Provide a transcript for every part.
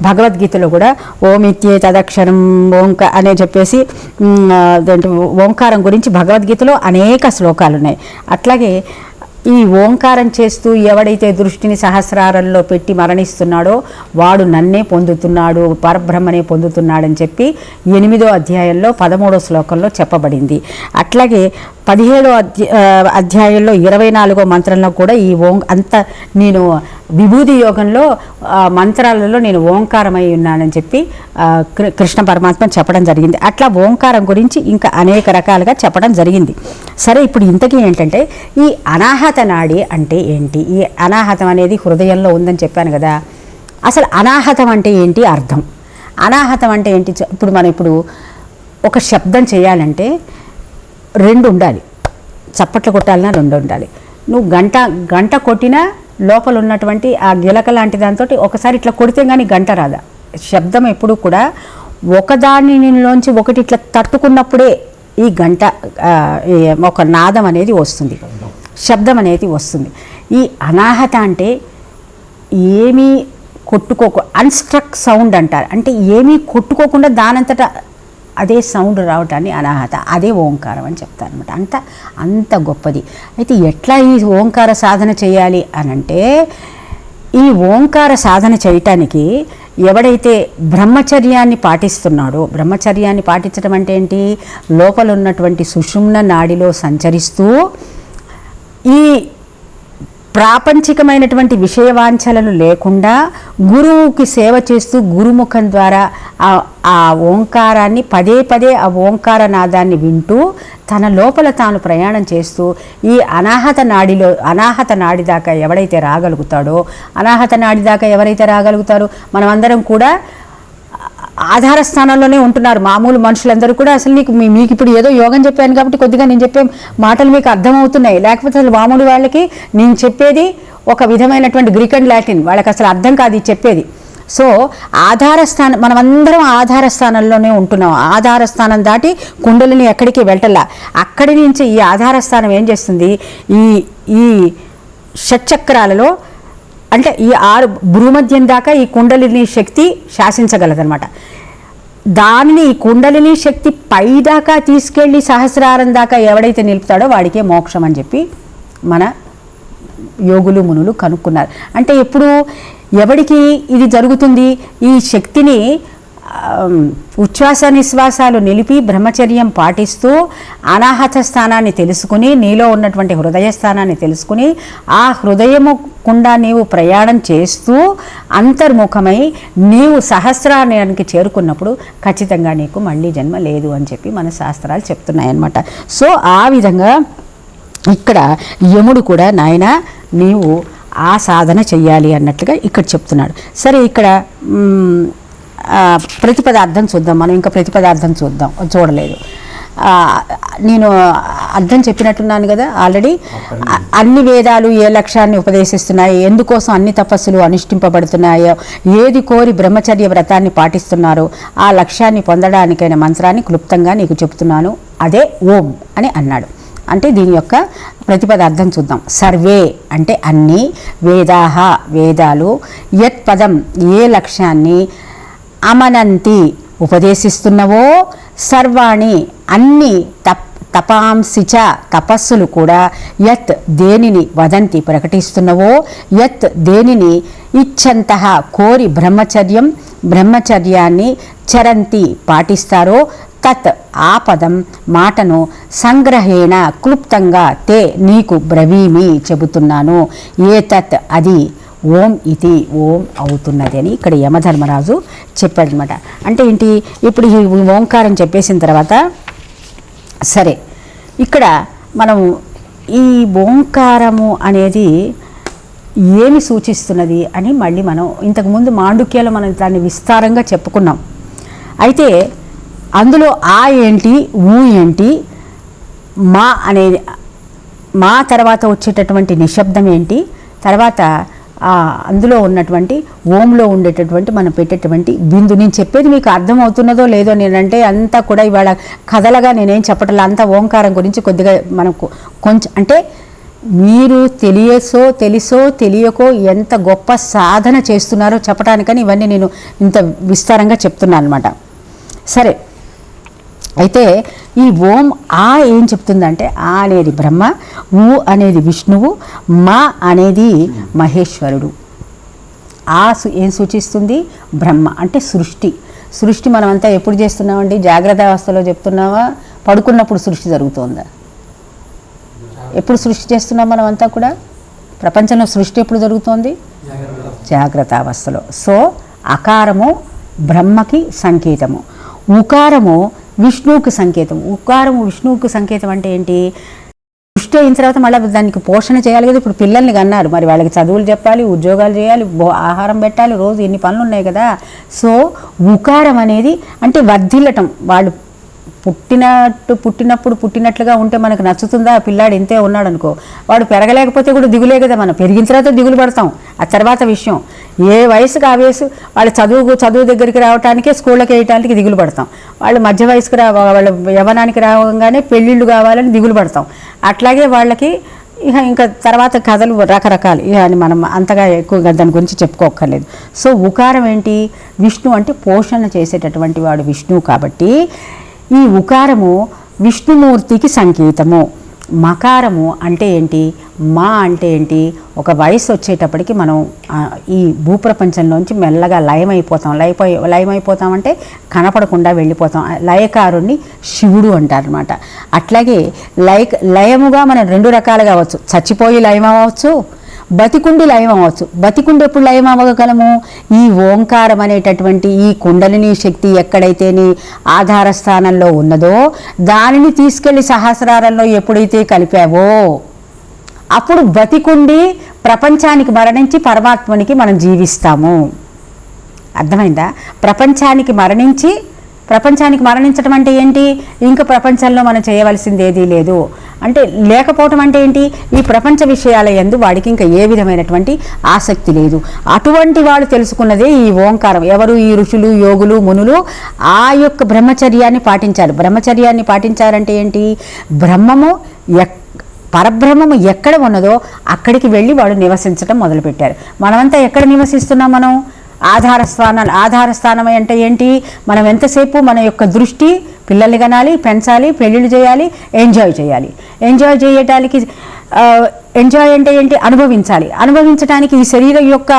భగవద్గీతలో కూడా ఓమిత్యే తదక్షరం ఓంక అనే చెప్పేసి ఓంకారం గురించి భగవద్గీతలో అనేక శ్లోకాలు ఉన్నాయి అట్లాగే ఈ ఓంకారం చేస్తూ ఎవడైతే దృష్టిని సహస్రారంలో పెట్టి మరణిస్తున్నాడో వాడు నన్నే పొందుతున్నాడు పరబ్రహ్మనే పొందుతున్నాడని చెప్పి ఎనిమిదో అధ్యాయంలో పదమూడో శ్లోకంలో చెప్పబడింది. అట్లాగే పదిహేడో అధ్య అధ్యాయంలో ఇరవై నాలుగో మంత్రంలో కూడా ఈ ఓం అంత నేను విభూది యోగంలో మంత్రాలలో నేను ఓంకారమై ఉన్నానని చెప్పి కృ- కృష్ణ పరమాత్మ చెప్పడం జరిగింది. అట్లా ఓంకారం గురించి ఇంకా అనేక రకాలుగా చెప్పడం జరిగింది. సరే ఇప్పుడు ఇంతకీ ఏంటంటే ఈ అనాహత నాడి అంటే ఏంటి? ఈ అనాహతం అనేది హృదయంలో ఉందని చెప్పాను కదా. అసలు అనాహతం అంటే ఏంటి అర్థం? అనాహతం అంటే ఏంటి? ఇప్పుడు మనం ఇప్పుడు ఒక శబ్దం చేయాలంటే రెండు ఉండాలి చప్పట్లు కొట్టాలన్నా రెండు ఉండాలి నువ్వు గంట గంట కొట్టినా లోపల ఉన్నటువంటి ఆ గిలక లాంటి దాంతో ఒకసారి ఇట్లా కొడితే కానీ గంట రాదా. శబ్దం ఎప్పుడు కూడా ఒకదానిలోంచి ఒకటి ఇట్లా తట్టుకున్నప్పుడే ఈ గంట ఒక నాదం అనేది వస్తుంది. శబ్దం అనేది వస్తుంది. ఈ అనాహత అంటే ఏమీ కొట్టుకోకు అన్స్ట్రక్ సౌండ్ అంటారు. అంటే ఏమీ కొట్టుకోకుండా దానంతటా అదే సౌండ్ రావటాన్ని అనాహత అదే ఓంకారం అని చెప్తారనమాట అంత అంత గొప్పది. అయితే ఎట్లా ఈ ఓంకార సాధన చేయాలి అనంటే ఈ ఓంకార సాధన చేయటానికి ఎవడైతే బ్రహ్మచర్యాన్ని పాటిస్తున్నాడో బ్రహ్మచర్యాన్ని పాటించడం అంటే ఏంటి? లోపల ఉన్నటువంటి సుషుమ్న నాడిలో సంచరిస్తూ ఈ ప్రాపంచికమైనటువంటి విషయవాంఛలను లేకుండా గురువుకి సేవ చేస్తూ గురుముఖం ద్వారా ఆ ఆ ఓంకారాన్ని పదే పదే ఆ ఓంకార నాదాన్ని వింటూ తన లోపల తాను ప్రయాణం చేస్తూ ఈ అనాహత నాడిలో అనాహత నాడి దాకా ఎవడైతే రాగలుగుతాడో అనాహత నాడి దాకా ఎవరైతే రాగలుగుతారో మనమందరం కూడా ఆధార స్థానంలోనే ఉంటున్నారు. మామూలు మనుషులందరూ కూడా అసలు నీకు మీకు ఇప్పుడు ఏదో యోగం చెప్పాను కాబట్టి కొద్దిగా నేను చెప్పే మాటలు మీకు అర్థమవుతున్నాయి. లేకపోతే అసలు మామూలు వాళ్ళకి నేను చెప్పేది ఒక విధమైనటువంటి గ్రీక్ అండ్ లాటిన్. వాళ్ళకి అసలు అర్థం కాదు చెప్పేది. సో ఆధార స్థానం మనమందరం ఆధార స్థానంలోనే ఉంటున్నాం. ఆధార స్థానం దాటి కుండలిని ఎక్కడికి వెళ్ళలా అక్కడి నుంచి ఈ ఆధార స్థానం ఏం చేస్తుంది? ఈ ఈ షట్చక్రాలలో అంటే ఈ ఆరు భూమధ్యం దాకా ఈ కుండలిని శక్తి శాసించగలదనమాట దానిని ఈ కుండలిని శక్తి పై దాకా తీసుకెళ్ళి సహస్రారం దాకా ఎవడైతే నిలుపుతాడో వాడికే మోక్షం అని చెప్పి మన యోగులు మునులు కనుక్కున్నారు. అంటే ఎప్పుడు ఎవడికి ఇది జరుగుతుంది? ఈ శక్తిని ఉచ్ఛ్వాస నిశ్వాసాలు నిలిపి బ్రహ్మచర్యం పాటిస్తూ అనాహత స్థానాన్ని తెలుసుకుని నీలో ఉన్నటువంటి హృదయ స్థానాన్ని తెలుసుకుని ఆ హృదయము కుండా నీవు ప్రయాణం చేస్తూ అంతర్ముఖమై నీవు సహస్రానికి చేరుకున్నప్పుడు ఖచ్చితంగా నీకు మళ్ళీ జన్మ లేదు అని చెప్పి మన శాస్త్రాలు చెప్తున్నాయన్నమాట. సో ఆ విధంగా ఇక్కడ యముడు కూడా నాయన నీవు ఆ సాధన చెయ్యాలి అన్నట్లుగా ఇక్కడ చెప్తున్నాడు. సరే ఇక్కడ ప్రతిపదార్థం చూద్దాం. మనం ఇంకా ప్రతిపదార్థం చూద్దాం. చూడలేదు. నేను అర్థం చెప్పినట్టున్నాను కదా ఆల్రెడీ. అన్ని వేదాలు ఏ లక్ష్యాన్ని ఉపదేశిస్తున్నాయి ఎందుకోసం అన్ని తపస్సులు అనుష్ఠింపబడుతున్నాయో ఏది కోరి బ్రహ్మచర్య వ్రతాన్ని పాటిస్తున్నారో ఆ లక్ష్యాన్ని పొందడానికైన మంత్రాన్ని క్లుప్తంగా నీకు చెప్తున్నాను. అదే ఓం అని అన్నాడు. అంటే దీని యొక్క ప్రతిపదార్థం చూద్దాం. సర్వే అంటే అన్ని వేదాహ వేదాలు యత్ పదం ఏ లక్ష్యాన్ని అమనంతి ఉపదేశిస్తున్నవో సర్వాణి అన్ని తప్ తపాంసిచ తపస్సులు కూడా యత్ దేనిని వదంతి ప్రకటిస్తున్నవో యత్ దేనిని ఇచ్చంత కోరి బ్రహ్మచర్యం బ్రహ్మచర్యాన్ని చరంతి పాటిస్తారో తత్ ఆ పదం మాటను సంగ్రహేణ క్లుప్తంగా తే నీకు బ్రవీమి చెబుతున్నాను. ఏ తత్ అది ఓం ఇది ఓం అవుతున్నది అని ఇక్కడ యమధర్మరాజు చెప్పాడనమాట. అంటే ఏంటి? ఇప్పుడు ఈ ఓంకారం చెప్పేసిన తర్వాత సరే ఇక్కడ మనం ఈ ఓంకారము అనేది ఏమి సూచిస్తున్నది అని మళ్ళీ మనం ఇంతకుముందు మాండుక్యాలు మనం దాన్ని విస్తారంగా చెప్పుకున్నాం. అయితే అందులో ఆ ఏంటి ఊ ఏంటి మా అనేది మా తర్వాత వచ్చేటటువంటి నిశ్శబ్దం ఏంటి తర్వాత అందులో ఉన్నటువంటి ఓంలో ఉండేటటువంటి మనం పెట్టేటువంటి బిందు. నేను చెప్పేది మీకు అర్థమవుతున్నదో లేదో నేనంటే అంతా కూడా ఇవాళ కథలుగా నేనేం చెప్పటం అంతా ఓంకారం గురించి కొద్దిగా మనకు కొంచెం అంటే మీరు తెలియసో తెలుసో తెలియకో ఎంత గొప్ప సాధన చేస్తున్నారో చెప్పడానికని ఇవన్నీ నేను ఇంత విస్తారంగా చెప్తున్నాను అనమాట సరే. అయితే ఈ ఓం ఆ ఏం చెప్తుందంటే ఆ అనేది బ్రహ్మ ఊ అనేది విష్ణువు మా అనేది మహేశ్వరుడు. ఆ సు ఏం సూచిస్తుంది? బ్రహ్మ అంటే సృష్టి. సృష్టి మనమంతా ఎప్పుడు చేస్తున్నామండి? జాగ్రత్త అవస్థలో చెప్తున్నావా? పడుకున్నప్పుడు సృష్టి జరుగుతుందా? ఎప్పుడు సృష్టి చేస్తున్నాం మనమంతా కూడా? ప్రపంచంలో సృష్టి ఎప్పుడు జరుగుతోంది? జాగ్రత్త అవస్థలో. సో అకారము బ్రహ్మకి సంకేతము. ఉకారము విష్ణువుకి సంకేతం. ఉకారం విష్ణువుకి సంకేతం అంటే ఏంటి? దృష్టి అయిన తర్వాత మళ్ళీ దానికి పోషణ చేయాలి కదా. ఇప్పుడు పిల్లల్ని కన్నారు. మరి వాళ్ళకి చదువులు చెప్పాలి ఉద్యోగాలు చేయాలి ఆహారం పెట్టాలి రోజు ఎన్ని పనులు ఉన్నాయి కదా. సో ఉకారం అనేది అంటే వర్ధిల్లటం. వాళ్ళు పుట్టినట్టు పుట్టినప్పుడు పుట్టినట్లుగా ఉంటే మనకు నచ్చుతుందా? ఆ పిల్లాడు ఇంతే ఉన్నాడు అనుకో వాడు పెరగలేకపోతే కూడా దిగులే కదా మనం. పెరిగిన తర్వాత దిగులు పడతాం. ఆ తర్వాత విషయం. ఏ వయసుకు ఆ వయసు. వాళ్ళు చదువు చదువు దగ్గరికి రావటానికే స్కూళ్ళకి వేయటానికి దిగులు పడతాం. వాళ్ళు మధ్య వయసుకు రా వాళ్ళ యవనానికి రావగానే పెళ్ళిళ్ళు కావాలని దిగులు పడతాం. అట్లాగే వాళ్ళకి ఇక ఇంకా తర్వాత కథలు రకరకాలు. ఇక అని మనం అంతగా ఎక్కువగా దాని గురించి చెప్పుకోక్కర్లేదు. సో ఉకారం ఏంటి? విష్ణు అంటే పోషణ చేసేటటువంటి వాడు విష్ణువు కాబట్టి ఈ ఉకారము విష్ణుమూర్తికి సంకేతము. మకారము అంటే ఏంటి? మా అంటే ఏంటి? ఒక వయసు వచ్చేటప్పటికి మనం ఈ భూప్రపంచంలోంచి మెల్లగా లయమైపోతాం. లయపోయి లయమైపోతామంటే కనపడకుండా వెళ్ళిపోతాం. లయకారుణ్ణి శివుడు అంటారనమాట అట్లాగే లయ లయముగా మనం రెండు రకాలుగా అవ్వచ్చు. చచ్చిపోయి లయం అవ్వచ్చు బతికుండి లయం అవ్వచ్చు బతికుండి ఎప్పుడు లయం అవ్వగలము ఈ ఓంకారం అనేటటువంటి ఈ కుండలిని శక్తి ఎక్కడైతే నీ ఆధార స్థానంలో ఉన్నదో దానిని తీసుకెళ్ళి సహస్రారంలో ఎప్పుడైతే కలిపావో అప్పుడు బతికుండి ప్రపంచానికి మరణించి పరమాత్మనికి మనం జీవిస్తాము. అర్థమైందా? ప్రపంచానికి మరణించి ప్రపంచానికి మరణించడం అంటే ఏంటి? ఇంకా ప్రపంచంలో మనం చేయవలసింది ఏదీ లేదు. అంటే లేకపోవటం అంటే ఏంటి? ఈ ప్రపంచ విషయాల యందు వాడికి ఇంకా ఏ విధమైనటువంటి ఆసక్తి లేదు. అటువంటి వాడు తెలుసుకున్నదే ఈ ఓంకారం. ఎవరు ఈ ఋషులు యోగులు మునులు ఆ యొక్క బ్రహ్మచర్యాన్ని పాటించారు. బ్రహ్మచర్యాన్ని పాటించారంటే ఏంటి? బ్రహ్మము ఎక్ పరబ్రహ్మము ఎక్కడ ఉన్నదో అక్కడికి వెళ్ళి వాడు నివసించడం మొదలుపెట్టారు. మనమంతా ఎక్కడ నివసిస్తున్నాం మనం? ఆధార స్థానాలు ఆధార స్థానం అంటే ఏంటి? మనం ఎంతసేపు మన యొక్క దృష్టి పిల్లల్ని కనాలి పెంచాలి పెళ్ళిళ్ళు చేయాలి ఎంజాయ్ చేయాలి. ఎంజాయ్ చేయటానికి ఎంజాయ్ అంటే ఏంటి? అనుభవించాలి. అనుభవించడానికి ఈ శరీరం యొక్క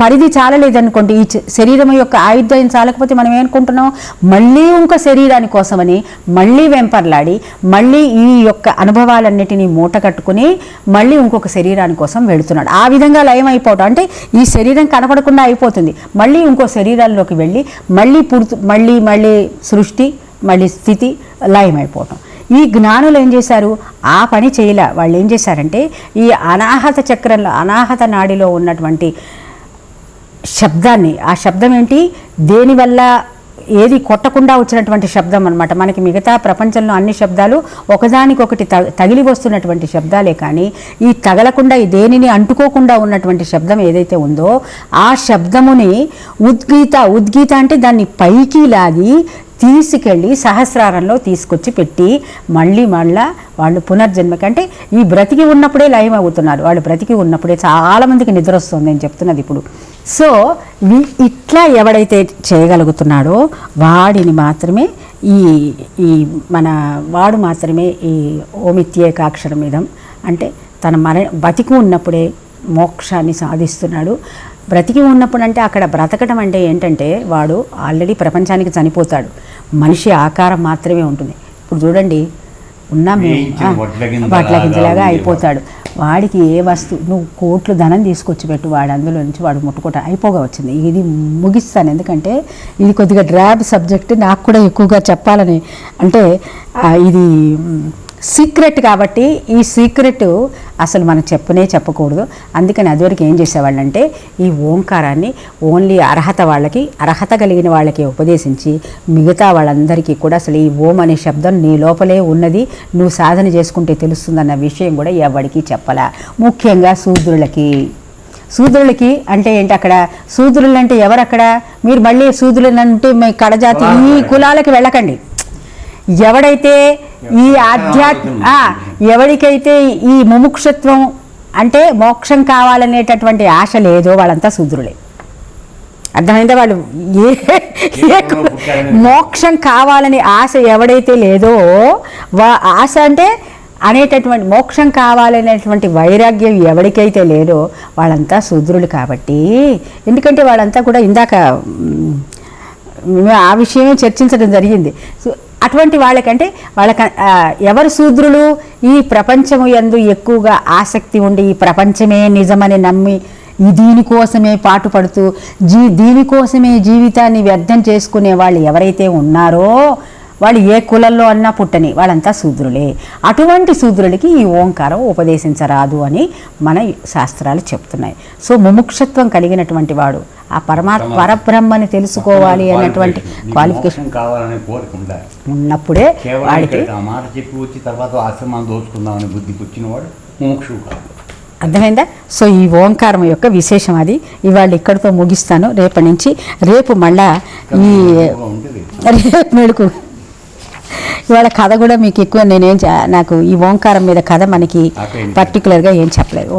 పరిధి చాలలేదనుకోండి. ఈ శరీరం యొక్క ఆయుధం చాలకపోతే మనం ఏమనుకుంటున్నాం? మళ్ళీ ఇంకో శరీరాని కోసమని మళ్ళీ వెంపర్లాడి మళ్ళీ ఈ యొక్క అనుభవాలన్నిటినీ మూట కట్టుకుని మళ్ళీ ఇంకొక శరీరాని కోసం వెళుతున్నాడు. ఆ విధంగా లయం అయిపోవటం అంటే ఈ శరీరం కనపడకుండా అయిపోతుంది. మళ్ళీ ఇంకో శరీరాల్లోకి వెళ్ళి మళ్ళీ పుడుతు మళ్ళీ మళ్ళీ సృష్టి మళ్ళీ స్థితి లయం అయిపోవటం ఈ జ్ఞానులు ఏం చేశారు? ఆ పని చేయలే. వాళ్ళు ఏం చేశారంటే ఈ అనాహత చక్రంలో అనాహత నాడిలో ఉన్నటువంటి శబ్దాన్ని ఆ శబ్దం ఏంటి? దేనివల్ల ఏది కొట్టకుండా వచ్చినటువంటి శబ్దం అన్నమాట. మనకి మిగతా ప్రపంచంలో అన్ని శబ్దాలు ఒకదానికొకటి త తగిలి వస్తున్నటువంటి శబ్దాలే కానీ ఈ తగలకుండా ఈ దేనిని అంటుకోకుండా ఉన్నటువంటి శబ్దం ఏదైతే ఉందో ఆ శబ్దముని ఉద్గీత ఉద్గీత అంటే దాన్ని పైకి లాగి తీసుకెళ్ళి సహస్రారంలో తీసుకొచ్చి పెట్టి మళ్ళీ మళ్ళా వాళ్ళు పునర్జన్మకి అంటే ఈ బ్రతికి ఉన్నప్పుడే లయం అవుతున్నారు. వాళ్ళు బ్రతికి ఉన్నప్పుడే చాలామందికి నిద్ర వస్తుంది నేను చెప్తున్నది ఇప్పుడు. సో ఇట్లా ఎవడైతే చేయగలుగుతున్నాడో వాడిని మాత్రమే ఈ ఈ మన వాడు మాత్రమే ఈ ఓమిత్యేకాక్షరం ఇదం అంటే తన మర బతికి ఉన్నప్పుడే మోక్షాన్ని సాధిస్తున్నాడు. బ్రతికి ఉన్నప్పుడు అంటే అక్కడ బ్రతకటం అంటే ఏంటంటే వాడు ఆల్రెడీ ప్రపంచానికి చనిపోతాడు. మనిషి ఆకారం మాత్రమే ఉంటుంది. ఇప్పుడు చూడండి ఉన్నాం మేము వడ్ల గింజలాగా. అయిపోతాడు. వాడికి ఏ వస్తువు నువ్వు కోట్లు ధనం తీసుకొచ్చి పెట్టు వాడు అందులో నుంచి వాడు ముట్టుకోట అయిపోగా వచ్చింది. ఇది ముగిస్తాను. ఎందుకంటే ఇది కొద్దిగా డ్రాబ్ సబ్జెక్ట్ నాకు కూడా ఎక్కువగా చెప్పాలని అంటే ఇది సీక్రెట్ కాబట్టి ఈ సీక్రెట్ అసలు మనం చెప్పనే చెప్పకూడదు. అందుకని అదివరకు ఏం చేసేవాళ్ళంటే ఈ ఓంకారాన్ని ఓన్లీ అర్హత వాళ్ళకి అర్హత కలిగిన వాళ్ళకి ఉపదేశించి మిగతా వాళ్ళందరికీ కూడా అసలు ఈ ఓం అనే శబ్దం నీ లోపలే ఉన్నది నువ్వు సాధన చేసుకుంటే తెలుస్తుందన్న విషయం కూడా ఎవరికి చెప్పలా. ముఖ్యంగా శూద్రులకి. శూద్రులకి అంటే ఏంటి అక్కడ? శూద్రులు అంటే ఎవరు అక్కడ మీరు మళ్ళీ శూద్రులు అంటే మీ కడజాతి ఈ కులాలకి వెళ్ళకండి. ఎవడైతే ఈ ఆధ్యాత్మ ఆ, ఎవరికైతే ఈ ముముక్షత్వం అంటే మోక్షం కావాలనేటటువంటి ఆశ లేదో వాళ్ళంతా శూద్రులే. అర్థమైందా వాళ్ళు? ఏ మోక్షం కావాలని ఆశ ఎవడైతే లేదో వా ఆశ అంటే అనేటటువంటి మోక్షం కావాలనేటువంటి వైరాగ్యం ఎవరికైతే లేదో వాళ్ళంతా శూద్రులు కాబట్టి ఎందుకంటే వాళ్ళంతా కూడా ఇందాక మేము ఆ విషయమే చర్చించడం జరిగింది. సో అటువంటి వాళ్ళకంటే వాళ్ళక ఎవరు శూద్రులు? ఈ ప్రపంచము యందు ఎక్కువగా ఆసక్తి ఉండి ఈ ప్రపంచమే నిజమని నమ్మి ఈ దీనికోసమే పాటుపడుతూ జీ దీనికోసమే జీవితాన్ని వ్యర్థం చేసుకునే వాళ్ళు ఎవరైతే ఉన్నారో వాళ్ళు ఏ కులంలో అన్నా పుట్టని వాళ్ళంతా శూద్రులే. అటువంటి శూద్రులకి ఈ ఓంకారం ఉపదేశించరాదు అని మన శాస్త్రాలు చెప్తున్నాయి. సో ముముక్షత్వం కలిగినటువంటి వాడు ఆ పరమాత్మ పరబ్రహ్మని తెలుసుకోవాలి అనేటువంటి క్వాలిఫికేషన్ కావాలనే కోరిక ఉండాలి ఉన్నప్పుడే వాడికి ఆ మాట చెప్పి వచ్చి తర్వాత ఆశ్రమాన్ని దోచుకుందామనే బుద్ధికి వచ్చిన వాడు మోక్షు కాదు. అర్థమైందా? సో ఈ ఓంకారం యొక్క విశేషం అది. ఇవాళ ఇక్కడితో ముగిస్తాను. రేపటి నుంచి రేపు మళ్ళా ఈ రేపు మెడుకు ఇవాళ కథ కూడా మీకు ఎక్కువ నేనేం నాకు ఈ ఓంకారం మీద కథ మనకి పర్టికులర్గా ఏం చెప్పలేదు.